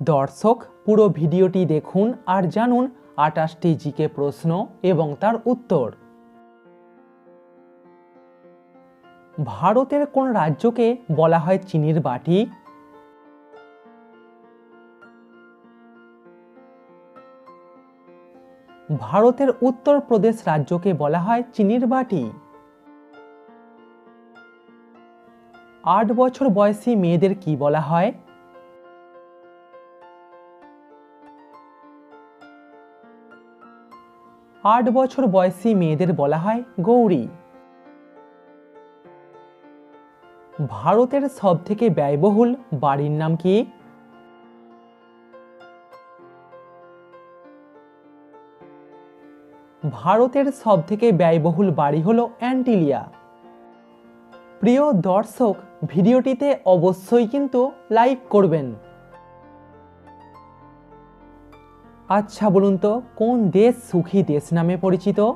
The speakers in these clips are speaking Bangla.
দর্শক, পুরো ভিডিওটি দেখুন আর জানুন আটাশটি জিকে প্রশ্ন এবং তার উত্তর। ভারতের কোন রাজ্যকে বলা হয় চিনির বাটি? ভারতের উত্তরপ্রদেশ রাজ্যকে বলা হয় চিনির বাটি। আট বছর বয়সী মেয়েদের কি বলা হয়? আট বছর বয়সী মেয়েদের বলা হয় গৌরী। ভারতের সবথেকে ব্যয়বহুল বাড়ির নাম কি? ভারতের সবথেকে ব্যয়বহুল বাড়ি হল অ্যান্টিলিয়া। প্রিয় দর্শক, ভিডিওটিতে অবশ্যই কিন্তু লাইক করবেন। আচ্ছা বলুন তো, কোন দেশ সুখী দেশ নামে পরিচিত?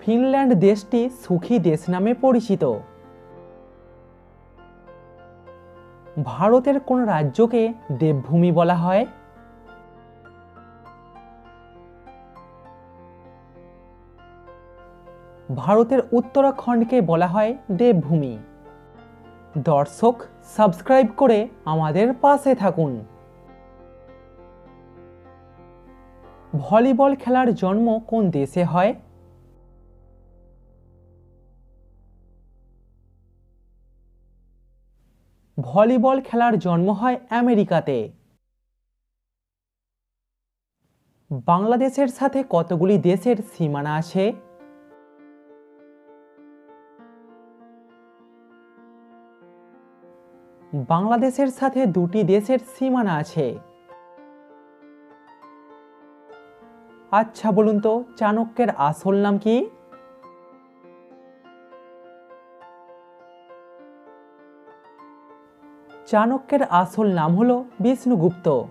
ফিনল্যান্ড দেশটি সুখী দেশ নামে পরিচিত। ভারতের কোন রাজ্যকে দেবভূমি বলা হয়? ভারতের উত্তরাখণ্ডকে বলা হয় দেবভূমি। দর্শক সাবস্ক্রাইব করে আমাদের পাশে থাকুন। ভলিবল খেলার জন্ম কোন দেশে হয়? ভলিবল খেলার জন্ম হয় আমেরিকাতে। বাংলাদেশের সাথে কতগুলি দেশের সীমানা আছে? বাংলাদেশের সাথে দুটি দেশের সীমানা আছে। আচ্ছা বলুন তো, চাণক্যের আসল নাম কি? চাণক্যের আসল নাম হল বিষ্ণুগুপ্ত।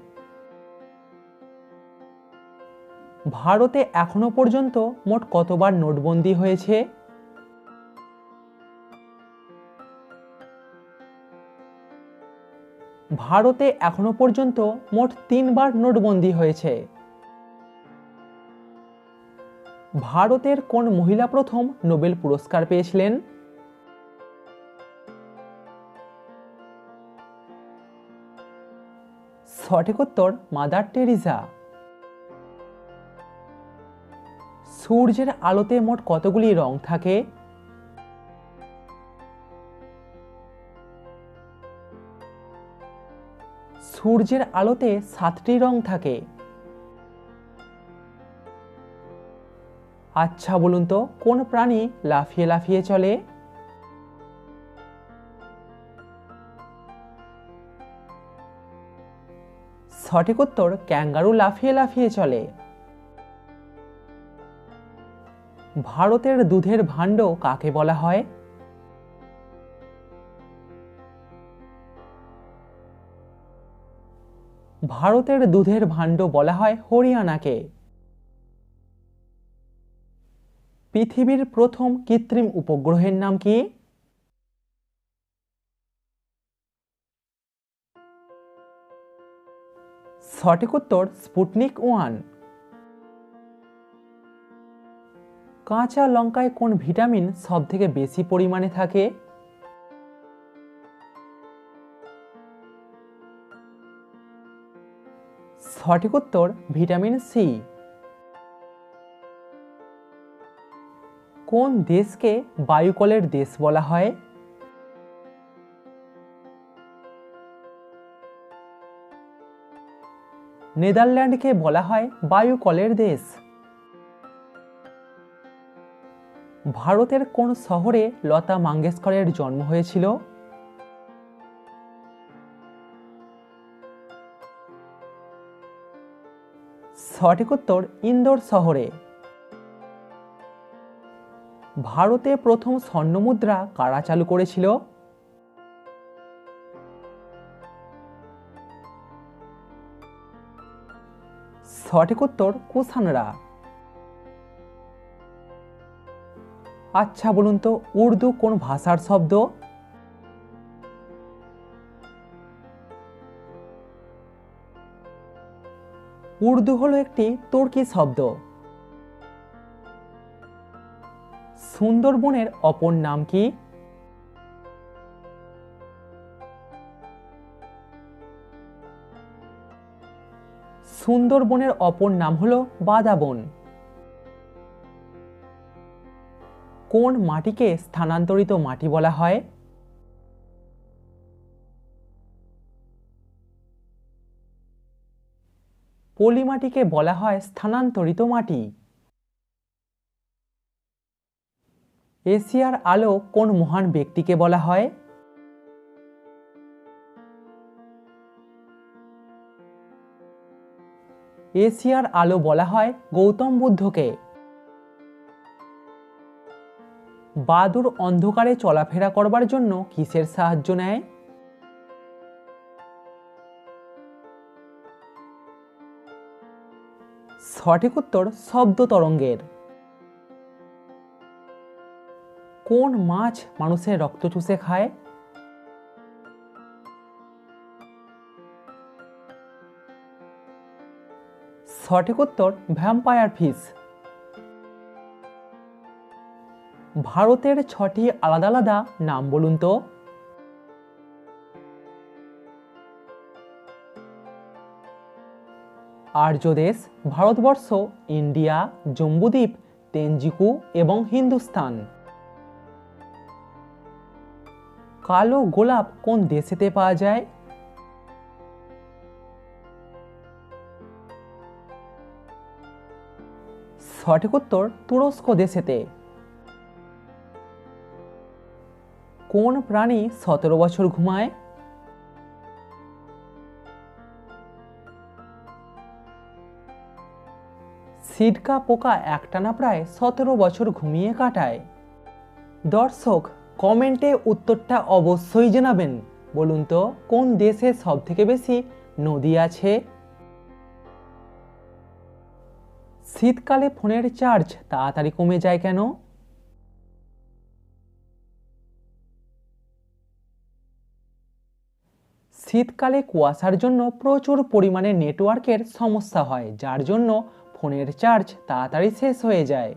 ভারতে এখনও পর্যন্ত মোট কতবার নোটবন্দি হয়েছে? ভারতে এখনও পর্যন্ত মোট তিনবার নোটবন্দি হয়েছে। ভারতের কোন মহিলা প্রথম নোবেল পুরস্কার পেয়েছিলেন? সঠিক উত্তর মাদার টেরিজা সূর্যের আলোতে মোট কতগুলি রং থাকে? সূর্যের আলোতে সাতটি রং থাকে। আচ্ছা বলুন তো, কোন প্রাণী লাফিয়ে লাফিয়ে চলে? সঠিক উত্তর, ক্যাঙ্গারু লাফিয়ে লাফিয়ে চলে। ভারতের দুধের ভাণ্ড কাকে বলা হয়? ভারতের দুধের ভাণ্ড বলা হয় হরিয়ানাকে। পৃথিবীর প্রথম কৃত্রিম উপগ্রহের নাম কি? সঠিক উত্তর স্পুটনিক ওয়ান। কাঁচা লঙ্কায় কোন ভিটামিন সব থেকে বেশি পরিমাণে থাকে? সঠিক উত্তর ভিটামিন সি। কোন দেশকে বায়ুকলের দেশ বলা হয়? নেদারল্যান্ডকে বলা হয় বায়ুকলের দেশ। ভারতের কোন শহরে লতা মঙ্গেশকরের জন্ম হয়েছিল? সঠিক উত্তর ইন্দোর শহরে। ভারতে প্রথম স্বর্ণমুদ্রা কারা চালু করেছিল? সঠিক উত্তর কুষাণরা আচ্ছা বলুন তো, উর্দু কোন ভাষার শব্দ? উর্দু হলো একটি তুর্কি শব্দ। সুন্দরবনের অপর নাম কি? সুন্দরবনের অপর নাম হলো বাদাবন। কোন মাটিকে স্থানান্তরিত মাটি বলা হয়? পলি মাটিকে বলা হয় স্থানান্তরিত মাটি। এশিয়ার আলো কোন মহান ব্যক্তিকে বলা হয়? এশিয়ার আলো বলা হয় গৌতম বুদ্ধকে। বাদুর অন্ধকারে চলাফেরা করবার জন্য কিসের সাহায্য নেয়? সঠিক উত্তর শব্দ তরঙ্গের। কোন মাছ মানুষের রক্ত চুষে খায়? সঠিক উত্তর ভ্যাম্পায়ার ফিশ। ভারতের ছটি আলাদা আলাদা নাম বলুন তো। আর্যদেশ ভারতবর্ষ, ইন্ডিয়া, জম্বুদ্বীপ, তেনজিকু এবং হিন্দুস্তান। কালো গোলাপ কোন দেশেতে পাওয়া যায়? সঠিক উত্তর তুরস্ক দেশেতে। কোন প্রাণী সতেরো বছর ঘুমায়? সিডকা পোকা একটানা প্রায় সতেরো বছর ঘুমিয়ে কাটায়। দর্শক, কমেন্টে উত্তরটা অবশ্যই জানাবেন। বলুন তো, কোন দেশে সব থেকে বেশি নদী আছে? শীতকালে ফোনের চার্জ তাড়াতাড়ি কমে যায় কেন? শীতকালে কুয়াশার জন্য প্রচুর পরিমাণে নেটওয়ার্কের সমস্যা হয়, যার জন্য ফোনের চার্জ তাড়াতাড়ি শেষ হয়ে যায়।